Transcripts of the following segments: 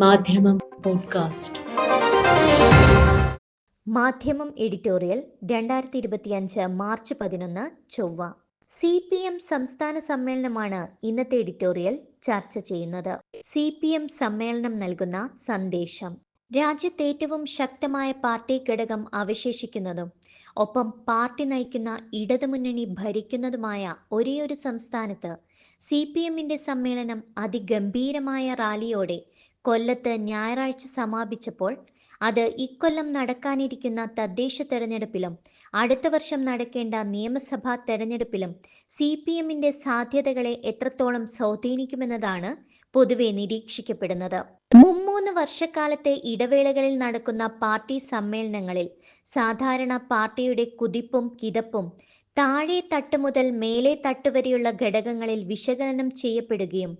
മാധ്യമം പോഡ്കാസ്റ്റ്. മാധ്യമം എഡിറ്റോറിയൽ രണ്ടായിരത്തി ഇരുപത്തിയഞ്ച് മാർച്ച് പതിനൊന്ന് ചൊവ്വ. സി പി എം സംസ്ഥാന സമ്മേളനമാണ് ഇന്നത്തെ എഡിറ്റോറിയൽ ചർച്ച ചെയ്യുന്നത്. സി പി എം സമ്മേളനം നൽകുന്ന സന്ദേശം. രാജ്യത്തെ ഏറ്റവും ശക്തമായ പാർട്ടി ഘടകം അവശേഷിക്കുന്നതും ഒപ്പം പാർട്ടി നയിക്കുന്ന ഇടതുമുന്നണി ഭരിക്കുന്നതുമായ ഒരേയൊരു സംസ്ഥാനത്ത് സി പി എമ്മിന്റെ സമ്മേളനം അതിഗംഭീരമായ റാലിയോടെ കൊല്ലത്ത് ഞായറാഴ്ച സമാപിച്ചപ്പോൾ അത് ഇക്കൊല്ലം നടക്കാനിരിക്കുന്ന തദ്ദേശ തെരഞ്ഞെടുപ്പിലും അടുത്ത വർഷം നടക്കേണ്ട നിയമസഭാ തെരഞ്ഞെടുപ്പിലും സി പി എമ്മിന്റെ സാധ്യതകളെ എത്രത്തോളം സ്വാധീനിക്കുമെന്നതാണ് പൊതുവെ നിരീക്ഷിക്കപ്പെടുന്നത്. മുമ്മൂന്ന് വർഷക്കാലത്തെ ഇടവേളകളിൽ നടക്കുന്ന പാർട്ടി സമ്മേളനങ്ങളിൽ സാധാരണ പാർട്ടിയുടെ കുതിപ്പും കിതപ്പും താഴെ തട്ട് മുതൽ മേലെ തട്ട് വരെയുള്ള ഘടകങ്ങളിൽ വിശകലനം ചെയ്യപ്പെടുകയും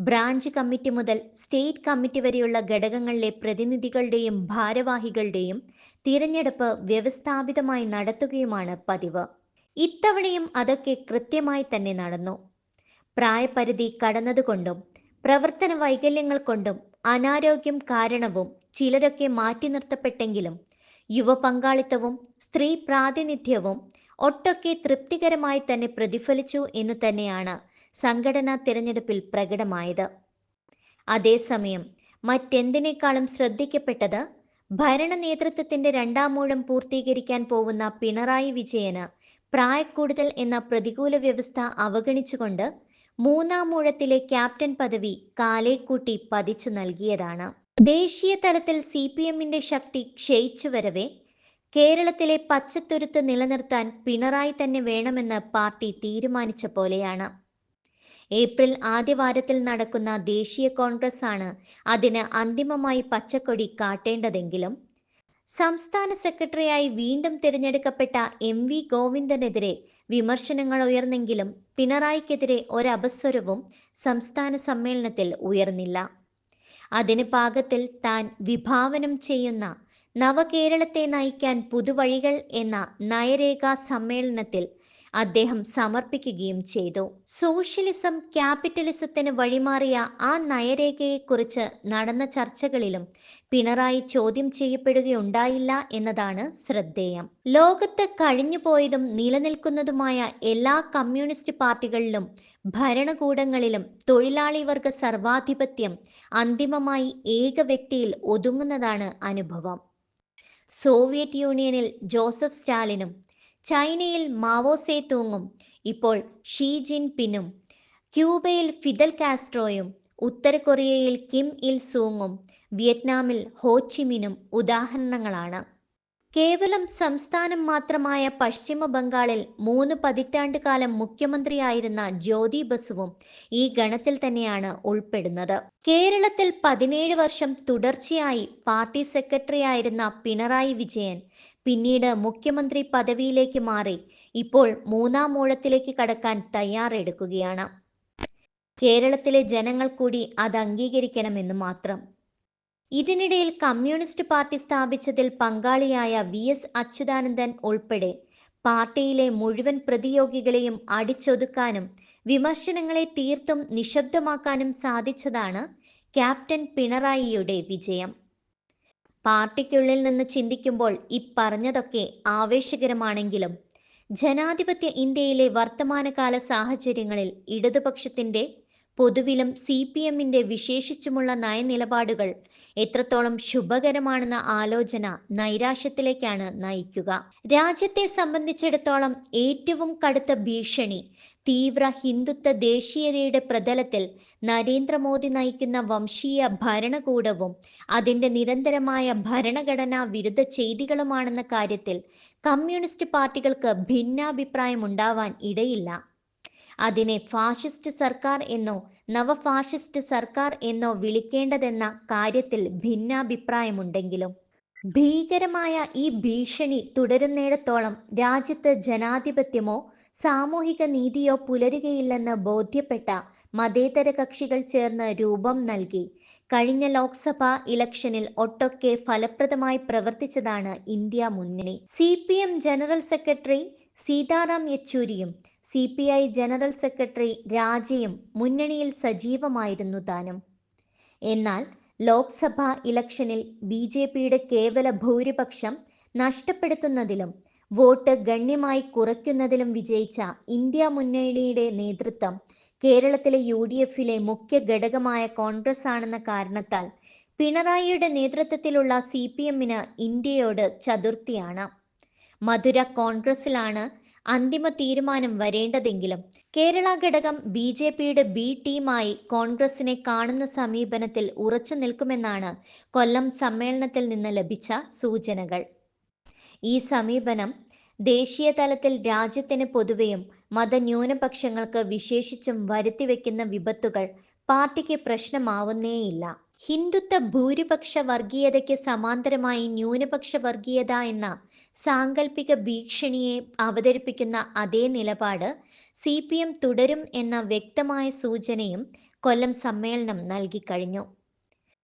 ബ്രാഞ്ച് കമ്മിറ്റി മുതൽ സ്റ്റേറ്റ് കമ്മിറ്റി വരെയുള്ള ഘടകങ്ങളിലെ പ്രതിനിധികളുടെയും ഭാരവാഹികളുടെയും തിരഞ്ഞെടുപ്പ് വ്യവസ്ഥാപിതമായി നടത്തുകയുമാണ് പതിവ്. ഇത്തവണയും അതൊക്കെ കൃത്യമായി തന്നെ നടന്നു. പ്രായപരിധി കടന്നതുകൊണ്ടും പ്രവർത്തന വൈകല്യങ്ങൾ കൊണ്ടും അനാരോഗ്യം കാരണവും ചിലരൊക്കെ മാറ്റി നിർത്തപ്പെട്ടെങ്കിലും യുവ പങ്കാളിത്തവും സ്ത്രീ പ്രാതിനിധ്യവും ഒട്ടൊക്കെ തൃപ്തികരമായി തന്നെ പ്രതിഫലിച്ചു എന്ന് തന്നെയാണ് സംഘടനാ തിരഞ്ഞെടുപ്പിൽ പ്രകടമായത്. അതേസമയം മറ്റെന്തിനേക്കാളും ശ്രദ്ധിക്കപ്പെട്ടത് ഭരണ നേതൃത്വത്തിന്റെ രണ്ടാം മൂഴം പൂർത്തീകരിക്കാൻ പോകുന്ന പിണറായി വിജയന് പ്രായക്കൂടുതൽ എന്ന പ്രതികൂല വ്യവസ്ഥ അവഗണിച്ചുകൊണ്ട് മൂന്നാം മൂഴത്തിലെ ക്യാപ്റ്റൻ പദവി കാലേക്കൂട്ടി പതിച്ചു നൽകിയതാണ്. ദേശീയ തലത്തിൽ സി പി എമ്മിന്റെ ശക്തി ക്ഷയിച്ചു വരവേ കേരളത്തിലെ പച്ചത്തുരുത്ത് നിലനിർത്താൻ പിണറായി തന്നെ വേണമെന്ന് പാർട്ടി തീരുമാനിച്ച പോലെയാണ്. ഏപ്രിൽ ആദ്യവാരത്തിൽ നടക്കുന്ന ദേശീയ കോൺഗ്രസ് ആണ് അതിന് അന്തിമമായി പച്ചക്കൊടി കാട്ടേണ്ടതെങ്കിലും സംസ്ഥാന സെക്രട്ടറിയായി വീണ്ടും തിരഞ്ഞെടുക്കപ്പെട്ട എം വി ഗോവിന്ദനെതിരെ വിമർശനങ്ങൾ ഉയർന്നെങ്കിലും പിണറായിക്കെതിരെ ഒരപസ്വരവും സംസ്ഥാന സമ്മേളനത്തിൽ ഉയർന്നില്ല. അതിന് പാകത്തിൽ താൻ വിഭാവനം ചെയ്യുന്ന നവകേരളത്തെ നയിക്കാൻ പുതുവഴികൾ എന്ന നയരേഖാ സമ്മേളനത്തിൽ അദ്ദേഹം സമർപ്പിക്കുകയും ചെയ്തു. സോഷ്യലിസം ക്യാപിറ്റലിസത്തിന് വഴിമാറിയ ആ നയരേഖയെക്കുറിച്ച് നടന്ന ചർച്ചകളിലും പിണറായി ചോദ്യം ചെയ്യപ്പെടുകയുണ്ടായില്ല എന്നതാണ് ശ്രദ്ധേയം. ലോകത്ത് കഴിഞ്ഞുപോയതും നിലനിൽക്കുന്നതുമായ എല്ലാ കമ്മ്യൂണിസ്റ്റ് പാർട്ടികളിലും ഭരണകൂടങ്ങളിലും തൊഴിലാളി വർഗ സർവാധിപത്യം അന്തിമമായി ഏക വ്യക്തിയിൽ ഒതുങ്ങുന്നതാണ് അനുഭവം. സോവിയറ്റ് യൂണിയനിൽ ജോസഫ് സ്റ്റാലിനും ചൈനയിൽ മാവോ സേ തൂങ്ങും. ഇപ്പോൾ ഷീ ജിൻ പിന്നും ക്യൂബയിൽ ഫിദൽ കാസ്ട്രോയും ഉത്തര കൊറിയയിൽ കിം ഇൽ സൂങ്ങും വിയറ്റ്നാമിൽ ഹോച്ചിമിനും ഉദാഹരണങ്ങളാണ്. കേവലം സംസ്ഥാനം മാത്രമായ പശ്ചിമ ബംഗാളിൽ മൂന്ന് പതിറ്റാണ്ട് കാലം മുഖ്യമന്ത്രിയായിരുന്ന ജ്യോതി ബസുവും ഈ ഗണത്തിൽ തന്നെയാണ് ഉൾപ്പെടുന്നത്. കേരളത്തിൽ പതിനേഴ് വർഷം തുടർച്ചയായി പാർട്ടി സെക്രട്ടറി ആയിരുന്ന പിണറായി വിജയൻ പിന്നീട് മുഖ്യമന്ത്രി പദവിയിലേക്ക് മാറി. ഇപ്പോൾ മൂന്നാം മൂഴത്തിലേക്ക് കടക്കാൻ തയ്യാറെടുക്കുകയാണ്. കേരളത്തിലെ ജനങ്ങൾ കൂടി അത് അംഗീകരിക്കണമെന്ന് മാത്രം. ഇതിനിടയിൽ കമ്മ്യൂണിസ്റ്റ് പാർട്ടി സ്ഥാപിച്ചതിൽ പങ്കാളിയായ വി എസ് അച്യുതാനന്ദൻ ഉൾപ്പെടെ പാർട്ടിയിലെ മുഴുവൻ പ്രതിയോഗികളെയും അടിച്ചൊതുക്കാനും വിമർശനങ്ങളെ തീർത്തും നിശബ്ദമാക്കാനും സാധിച്ചതാണ് ക്യാപ്റ്റൻ പിണറായിയുടെ വിജയം. പാർട്ടിക്കുള്ളിൽ നിന്ന് ചിന്തിക്കുമ്പോൾ ഇപ്പറഞ്ഞതൊക്കെ ആവേശകരമാണെങ്കിലും ജനാധിപത്യ ഇന്ത്യയിലെ വർത്തമാനകാല സാഹചര്യങ്ങളിൽ ഇടതുപക്ഷത്തിന്റെ പൊതുവിലും സി പി എമ്മിന്റെ വിശേഷിച്ചുമുള്ള നയനിലപാടുകൾ എത്രത്തോളം ശുഭകരമാണെന്ന ആലോചന നൈരാശ്യത്തിലേക്കാണ് നയിക്കുക. രാജ്യത്തെ സംബന്ധിച്ചിടത്തോളം ഏറ്റവും കടുത്ത ഭീഷണി തീവ്ര ഹിന്ദുത്വ ദേശീയതയുടെ പ്രതലത്തിൽ നരേന്ദ്രമോദി നയിക്കുന്ന വംശീയ ഭരണകൂടവും അതിന്റെ നിരന്തരമായ ഭരണഘടനാ വിരുദ്ധ ചെയ്തികളുമാണെന്ന കാര്യത്തിൽ കമ്മ്യൂണിസ്റ്റ് പാർട്ടികൾക്ക് ഭിന്നാഭിപ്രായം ഉണ്ടാവാൻ ഇടയില്ല. അതിനെ ഫാഷിസ്റ്റ് സർക്കാർ എന്നോ നവഫാഷിസ്റ്റ് സർക്കാർ എന്നോ വിളിക്കേണ്ടതെന്ന കാര്യത്തിൽ ഭിന്നാഭിപ്രായമുണ്ടെങ്കിലും ഭീകരമായ ഈ ഭീഷണി തുടരുന്നിടത്തോളം രാജ്യത്ത് ജനാധിപത്യമോ സാമൂഹിക നീതിയോ പുലരുകയില്ലെന്ന് ബോധ്യപ്പെട്ട മതേതര കക്ഷികൾ ചേർന്ന് രൂപം നൽകി. കഴിഞ്ഞ ലോക്സഭാ ഇലക്ഷനിൽ ഒട്ടൊക്കെ ഫലപ്രദമായി പ്രവർത്തിച്ചതാണ് ഇന്ത്യ മുന്നണി. C general secretary Sitaram യെച്ചൂരിയും C P I general secretary രാജയും മുന്നണിയിൽ സജീവമായിരുന്നു താനും. എന്നാൽ ലോക്സഭാ ഇലക്ഷനിൽ ബി ജെ പിയുടെ കേവല ഭൂരിപക്ഷം നഷ്ടപ്പെടുത്തുന്നതിലും വോട്ട് ഗണ്യമായി കുറയ്ക്കുന്നതിലും വിജയിച്ച ഇന്ത്യ മുന്നണിയുടെ നേതൃത്വം കേരളത്തിലെ യു ഡി എഫിലെ മുഖ്യ ഘടകമായ കോൺഗ്രസ് ആണെന്ന കാരണത്താൽ പിണറായിയുടെ നേതൃത്വത്തിലുള്ള സി പി എമ്മിന് ഇന്ത്യയോട് ചതുർത്ഥിയാണ്. മധുര കോൺഗ്രസിലാണ് അന്തിമ തീരുമാനം വരേണ്ടതെങ്കിലും കേരള ഘടകം ബി ജെ പിയുടെ ബി ടീമായി കോൺഗ്രസിനെ കാണുന്ന സമീപനത്തിൽ ഉറച്ചു നിൽക്കുമെന്നാണ് കൊല്ലം സമ്മേളനത്തിൽ നിന്ന് ലഭിച്ച സൂചനകൾ. ഈ സമീപനം ദേശീയ തലത്തിൽ രാജ്യത്തിന് പൊതുവെയും മതന്യൂനപക്ഷങ്ങൾക്ക് വിശേഷിച്ചും വരുത്തിവെക്കുന്ന വിപത്തുകൾ പാർട്ടിക്ക് പ്രശ്നമാവുന്നേയില്ല. ഹിന്ദുത്വ ഭൂരിപക്ഷ വർഗീയതയ്ക്ക് സമാന്തരമായി ന്യൂനപക്ഷ വർഗീയത എന്ന സാങ്കല്പിക ഭീഷണിയെ അവതരിപ്പിക്കുന്ന അതേ നിലപാട് സി തുടരും എന്ന വ്യക്തമായ സൂചനയും കൊല്ലം സമ്മേളനം നൽകിക്കഴിഞ്ഞു.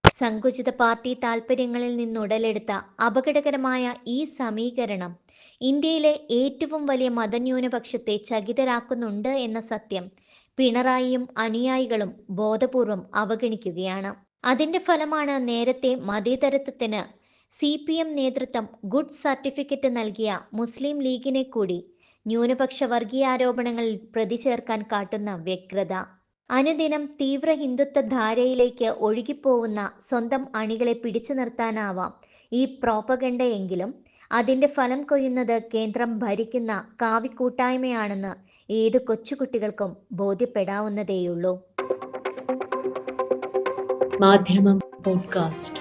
സങ്കുചിത പാർട്ടി താൽപ്പര്യങ്ങളിൽ നിന്നുടലെടുത്ത അപകടകരമായ ഈ സമീകരണം ഇന്ത്യയിലെ ഏറ്റവും വലിയ മതന്യൂനപക്ഷത്തെ ചകിതരാക്കുന്നുണ്ട് എന്ന സത്യം പിണറായിയും അനുയായികളും ബോധപൂർവം അവഗണിക്കുകയാണ്. അതിന്റെ ഫലമാണ് നേരത്തെ മതേതരത്വത്തിന് സി പി എം നേതൃത്വം ഗുഡ് സർട്ടിഫിക്കറ്റ് നൽകിയ മുസ്ലിം ലീഗിനെ കൂടി ന്യൂനപക്ഷ വർഗീയാരോപണങ്ങളിൽ പ്രതി ചേർക്കാൻ കാട്ടുന്ന വ്യഗ്രത. അനുദിനം തീവ്ര ഹിന്ദുത്വ ധാരയിലേക്ക് ഒഴുകിപ്പോവുന്ന സ്വന്തം അണികളെ പിടിച്ചു നിർത്താനാവാം ഈ പ്രോപ്പഗണ്ടയെങ്കിലും അതിന്റെ ഫലം കൊയ്യുന്നത് കേന്ദ്രം ഭരിക്കുന്ന കാവിക്കൂട്ടായ്മയാണെന്ന് ഏത് കൊച്ചുകുട്ടികൾക്കും ബോധ്യപ്പെടാവുന്നതേയുള്ളൂ. മാധ്യമം പോഡ്കാസ്റ്റ്.